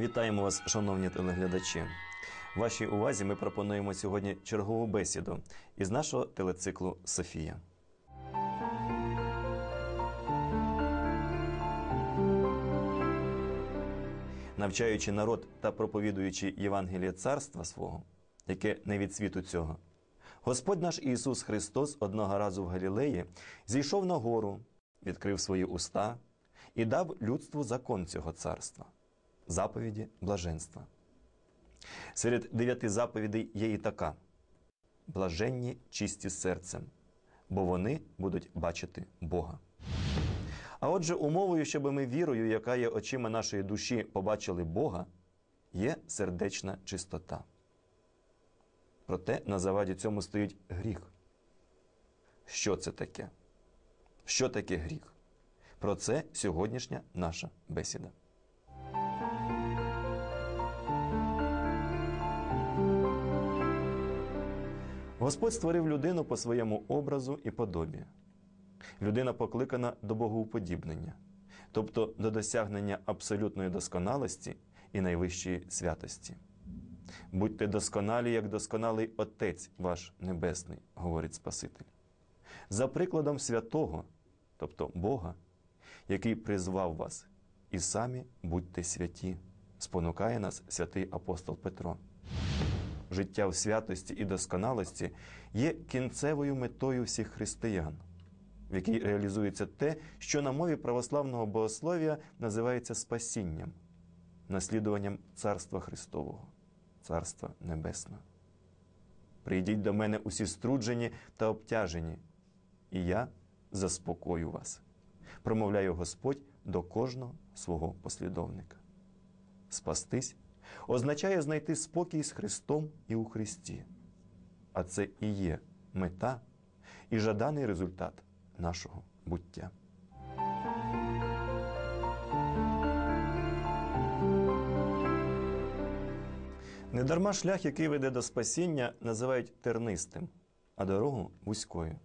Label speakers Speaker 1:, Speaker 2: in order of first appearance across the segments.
Speaker 1: Вітаємо вас, шановні телеглядачі. Вашій увазі ми пропонуємо сьогодні чергову бесіду із нашого телециклу Софія. Навчаючи народ та проповідуючи Євангеліє царства свого, яке не від світу цього, Господь наш Ісус Христос одного разу в Галілеї зійшов на гору, відкрив свої уста і дав людству закон цього царства заповіді блаженства. Серед дев'яти заповідей є і така: блаженні чисті серцем, бо вони будуть бачити Бога. А отже, умовою, щоб ми вірою, яка є очима нашої душі, побачили Бога, є сердечна чистота. Проте на заваді цьому стоїть гріх. Що це таке? Що таке гріх? Про це сьогоднішня наша бесіда. Господь створив людину по своєму образу і подобі. Людина покликана до богоуподібнення, тобто до досягнення абсолютної досконалості і найвищої святості. Будьте досконалі, як досконалий Отець ваш Небесний, говорить Спаситель. За прикладом святого, тобто Бога, який призвав вас, і самі будьте святі, спонукає нас святий апостол Петро життя в святості і досконалості є кінцевою метою всіх християн, в якій реалізується те, що на мові православного богослов'я називається спасінням, наслідуванням Царства Христового, Царства Небесного. Прийдіть до мене усі струджені та обтяжені, і я заспокою вас, промовляє Господь до кожного свого послідовника. Спастись означає знайти спокій з Христом і у Христі. А це і є мета і жаданий результат нашого буття. Недарма шлях, який веде до спасіння, називають тернистим, а дорогу вузькою.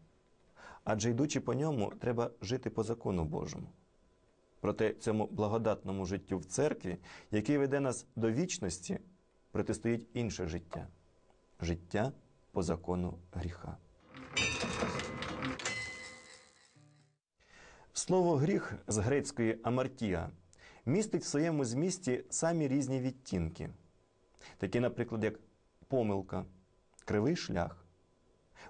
Speaker 1: Адже йдучи по ньому, треба жити по закону Божому. Проте цьому благодатному життю в церкві, який веде нас до вічності, протистоїть інше життя життя по закону гріха. Слово гріх з грецької амартія містить в своєму змісті самі різні відтінки, такі, наприклад, як помилка, кривий шлях,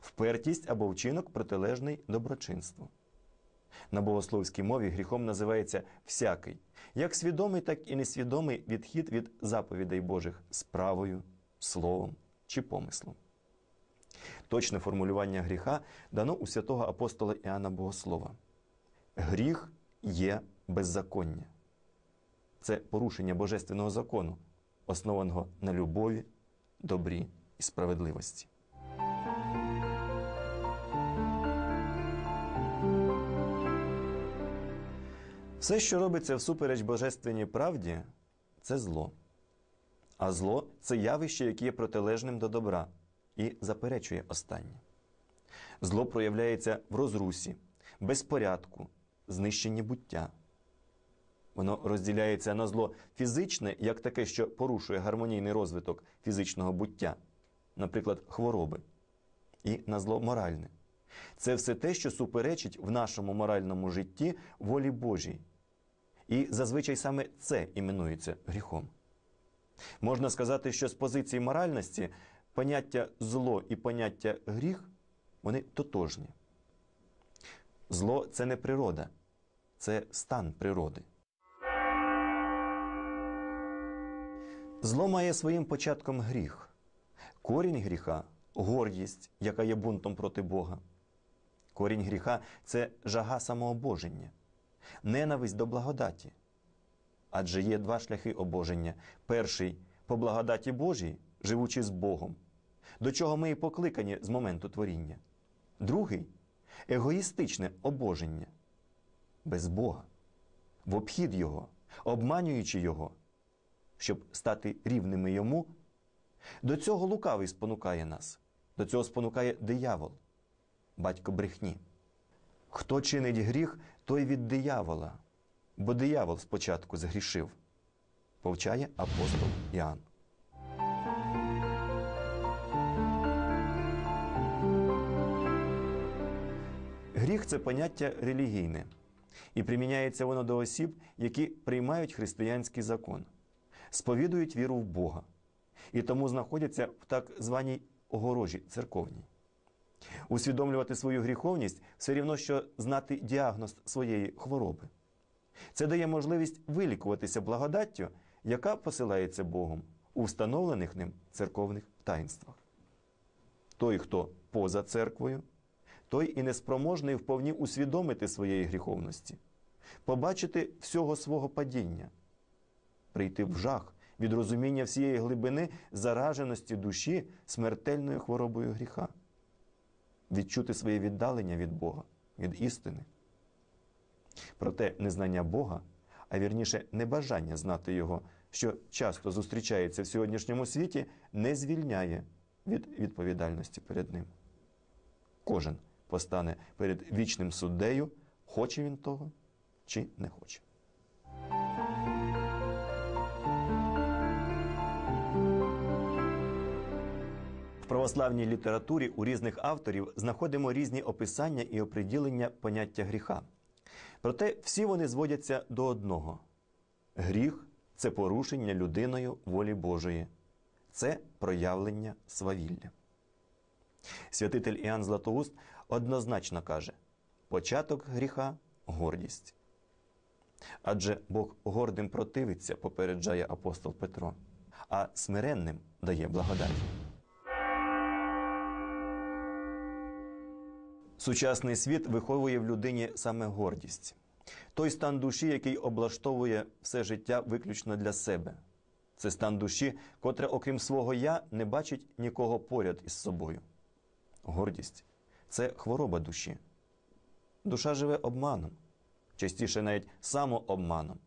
Speaker 1: впертість або вчинок протилежний доброчинству. На богословській мові гріхом називається всякий, як свідомий, так і несвідомий відхід від заповідей Божих справою, словом чи помислом. Точне формулювання гріха дано у святого апостола Іоанна Богослова. Гріх є беззаконня. Це порушення божественного закону, основаного на любові, добрі і справедливості. Все, що робиться всупереч божественній правді, це зло. А зло це явище, яке є протилежним до добра і заперечує останнє. Зло проявляється в розрусі, безпорядку, знищенні буття. Воно розділяється на зло фізичне, як таке, що порушує гармонійний розвиток фізичного буття, наприклад, хвороби, і на зло моральне. Це все те, що суперечить в нашому моральному житті волі Божій. І зазвичай саме це іменується гріхом. Можна сказати, що з позиції моральності поняття зло і поняття гріх вони тотожні. Зло це не природа, це стан природи. Зло має своїм початком гріх. Корінь гріха гордість, яка є бунтом проти Бога. Корінь гріха це жага самообоження ненависть до благодаті. Адже є два шляхи обоження. Перший по благодаті Божій, живучи з Богом, до чого ми і покликані з моменту творіння. Другий егоїстичне обоження без Бога, в обхід Його, обманюючи Його, щоб стати рівними Йому. До цього лукавий спонукає нас, до цього спонукає диявол, батько брехні. Хто чинить гріх, той від диявола, бо диявол спочатку згрішив. повчає апостол Іоанн. Гріх це поняття релігійне, і приміняється воно до осіб, які приймають християнський закон, сповідують віру в Бога і тому знаходяться в так званій огорожі церковній. Усвідомлювати свою гріховність все рівно, що знати діагноз своєї хвороби. Це дає можливість вилікуватися благодаттю, яка посилається Богом у встановлених ним церковних таїнствах. Той, хто поза церквою, той і неспроможний вповні усвідомити своєї гріховності, побачити всього свого падіння, прийти в жах від розуміння всієї глибини зараженості душі смертельною хворобою гріха, відчути своє віддалення від Бога, від істини. Проте незнання Бога, а вірніше небажання знати Його, що часто зустрічається в сьогоднішньому світі, не звільняє від відповідальності перед Ним. Кожен постане перед вічним суддею, хоче він того чи не хоче. В православній літературі у різних авторів знаходимо різні описання і оприділення поняття гріха. Проте всі вони зводяться до одного: гріх це порушення людиною волі Божої, це проявлення свавілля. Святитель Іоанн Златоуст однозначно каже: початок гріха гордість. Адже Бог гордим противиться, попереджає апостол Петро, а смиренним дає благодать. Сучасний світ виховує в людині саме гордість, той стан душі, який облаштовує все життя виключно для себе. Це стан душі, котре, окрім свого я, не бачить нікого поряд із собою. Гордість це хвороба душі. Душа живе обманом, частіше навіть самообманом.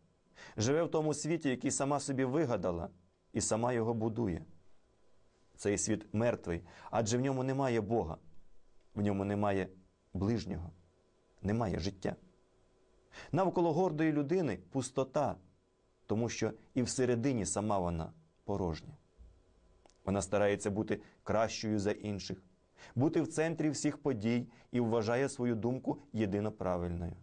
Speaker 1: Живе в тому світі, який сама собі вигадала і сама його будує. Цей світ мертвий, адже в ньому немає Бога, в ньому немає ближнього, немає життя. Навколо гордої людини пустота, тому що і всередині сама вона порожня. Вона старається бути кращою за інших, бути в центрі всіх подій і вважає свою думку єдино правильною.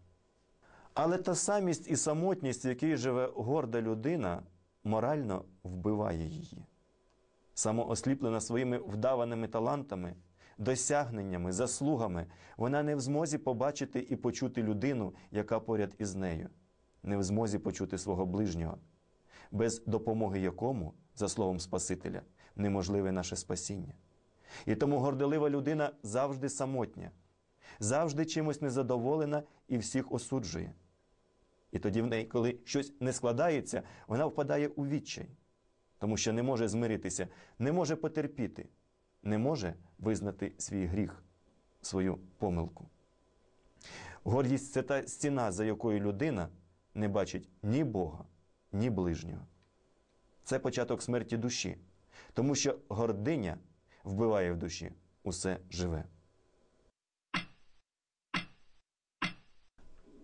Speaker 1: Але та самість і самотність, в якій живе горда людина, морально вбиває її. Самоосліплена своїми вдаваними талантами, досягненнями, заслугами, вона не в змозі побачити і почути людину, яка поряд із нею, не в змозі почути свого ближнього, без допомоги якому, за словом Спасителя, неможливе наше спасіння. І тому горделива людина завжди самотня, завжди чимось незадоволена і всіх осуджує. І тоді в неї, коли щось не складається, вона впадає у відчай, тому що не може змиритися, не може потерпіти, не може визнати свій гріх, свою помилку. Гордість це та стіна, за якою людина не бачить ні Бога, ні ближнього. Це початок смерті душі, тому що гординя вбиває в душі усе живе.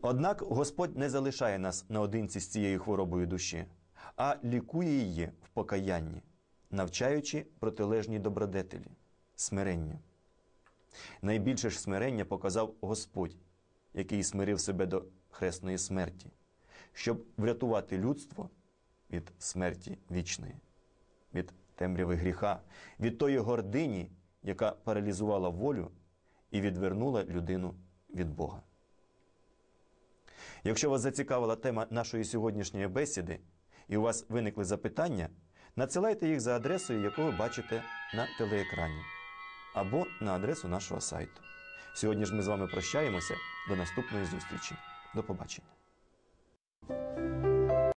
Speaker 1: Однак Господь не залишає нас наодинці з цією хворобою душі, а лікує її в покаянні, навчаючи протилежній добродетелі, смиренню. Найбільше ж смирення показав Господь, який смирив себе до хресної смерті, щоб врятувати людство від смерті вічної, від темряви гріха, від тої гордині, яка паралізувала волю і відвернула людину від Бога. Якщо вас зацікавила тема нашої сьогоднішньої бесіди і у вас виникли запитання, надсилайте їх за адресою, яку ви бачите на телеекрані, або на адресу нашого сайту. Сьогодні ж ми з вами прощаємося до наступної зустрічі. До побачення.